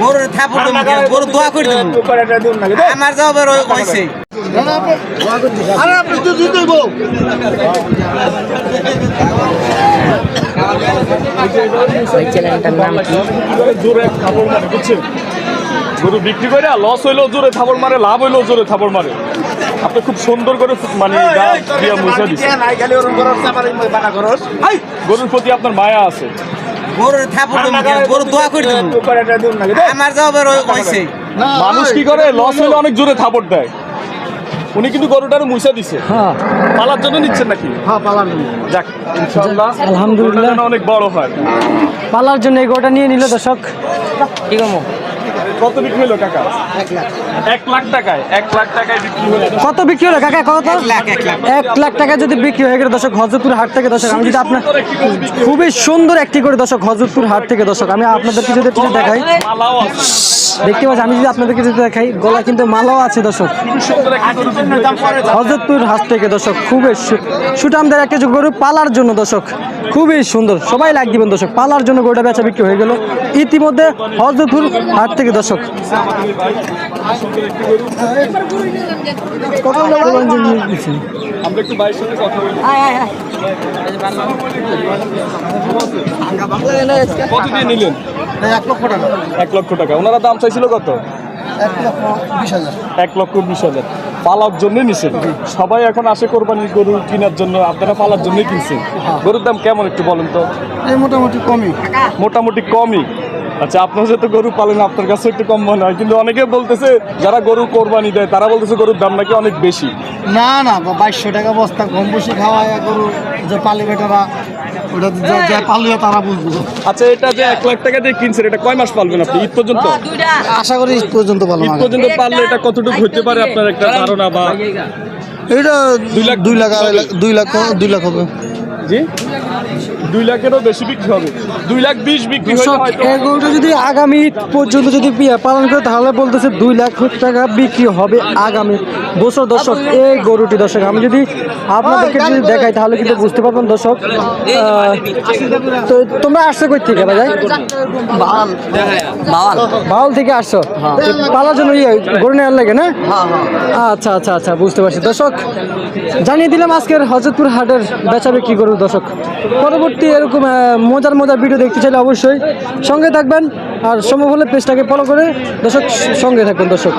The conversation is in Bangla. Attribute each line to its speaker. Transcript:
Speaker 1: গরুর থাপড় দেবো কি? গরু দোয়া করে দেবো। আমার
Speaker 2: আরে আপনি তো
Speaker 3: ওই চ্যানেলটার নাম কি?
Speaker 4: জোরে মারে বুঝছেন? গরু বিক্রি করে লস হইলেও জোরে থাপড় মারে লাভ হইলেও জোরে থাপড় মারে। আপনি খুব সুন্দর করে মানে গা দিয়া মুছে দিচ্ছেন গরুর প্রতি আপনার মায়া আছে।
Speaker 1: গরুর থাপড় দেবো কি? গরু দোয়া করে দেবো। আমার জবাবের
Speaker 4: মানুষ কি করে? লস হলে অনেক জোরে থাপড় দেয়। উনি কিন্তু গরুটার মুছে দিছে।
Speaker 3: হ্যাঁ।
Speaker 4: পালার জন্য নিচ্ছেন নাকি?
Speaker 2: হ্যাঁ পালান
Speaker 4: যাক ইনশাআল্লাহ
Speaker 3: আলহামদুলিল্লাহ।
Speaker 4: অনেক বড় হয়।
Speaker 3: পালার জন্য এই গোটা নিয়ে নিল দর্শক। কি আছে
Speaker 4: কত বিক্রি হলো কাকা? এক লাখ। টাকায় এক লাখ টাকায় বিক্রি হলো।
Speaker 3: কত বিক্রি হলো কাকা? কত?
Speaker 1: এক লাখ,
Speaker 3: টাকা যদি বিক্রি হয়ে গেলে দর্শক হজরতপুর হাট থেকে দর্শক আমি যদি আপনার খুবই সুন্দর একটি করে দর্শক হজরতপুর হাট থেকে দর্শক আমি আপনাদেরকে যদি একটু দেখাই। দেখতে পাচ্ছি আমি যদি আপনাদেরকে যদি দেখাই গলা কিন্তু মালাও আছে দর্শক। হজরতপুর হাট থেকে দর্শক খুবই সু- সুঠামদের একটা গরু পালার জন্য দর্শক খুবই সুন্দর। সবাই লাগ দিবেন দর্শক পালার জন্য গরুটা বেচা বিক্রি হয়ে গেল। ইতিমধ্যে হজরতপুর হাট থেকে দর্শক।
Speaker 4: আমরা একটু বাইরের সাথে কথা বলি। কত দিয়ে নিলেন?
Speaker 2: এক লক্ষ টাকা।
Speaker 4: এক লক্ষ টাকা। ওনারা দাম চাইছিল কত?
Speaker 2: এক লক্ষ বিশ হাজার।
Speaker 4: পালার জন্য নিছেন? সবাই এখন আসে কোরবানি গরু কেনার জন্য। আপনারা পালার জন্যই কিনছেন। গরুর দাম কেমন একটু বলেন তো?
Speaker 2: এই মোটামুটি কমই।
Speaker 4: মোটামুটি কমই। আচ্ছা আপনার যেহেতু গরু পালেন আপনার কাছে একটু কম মনে হয়। কিন্তু অনেকে বলতেছে যারা গরু কোরবানি দেয় তারা বলতেছে গরুর দাম নাকি অনেক বেশি।
Speaker 2: না না বাইশশো টাকা বস্তা কম বেশি খাওয়ায় গরু যে পালি বেটারা ওটা যে যে পালিয়ে তারা বুঝব।
Speaker 4: আচ্ছা এটা যে এক লাখ টাকা দিয়ে কিনছেন এটা কয় মাস পালবেন আপনি ঈদ পর্যন্ত?
Speaker 2: আশা করি ঈদ পর্যন্ত ভালো
Speaker 4: ঈদ পর্যন্ত পারলে এটা কতটুকু হতে পারে আপনার একটা ধারণা বা
Speaker 2: এটা
Speaker 4: দুই লাখ
Speaker 2: দুই লাখ আড়াই লাখ দুই লাখ দুই লাখ হবে।
Speaker 4: জি? দুই লাখেরও বেশি বিক্রি হবে। দুই লাখ বিশ বিক্রি
Speaker 3: এই গরুটা যদি আগামী পর্যন্ত যদি পালন করে তাহলে বলতেছে দুই লাখ টাকা বিক্রি হবে আগামী বছর। দর্শক এই গরুটি দর্শক আমি যদি আপনাদেরকে যদি দেখাই তাহলে কিন্তু বুঝতে পারবেন দর্শক তো তোমরা আসছো কই থেকে ভাই বাউল থেকে আসছো? পালার জন্য ইয়ে গরু নেওয়ার লাগে না? আচ্ছা আচ্ছা আচ্ছা বুঝতে পারছি। দর্শক জানিয়ে দিলাম আজকের হজরতপুর হাটের বেচা বিক্রি করব দর্শক। পরবর্তী এরকম আহ, মজার মজার ভিডিও দেখতে চাইলে অবশ্যই সঙ্গে থাকবেন আর সম্ভব হলে পেজটাকে ফলো করে দর্শক সঙ্গে থাকবেন দর্শক।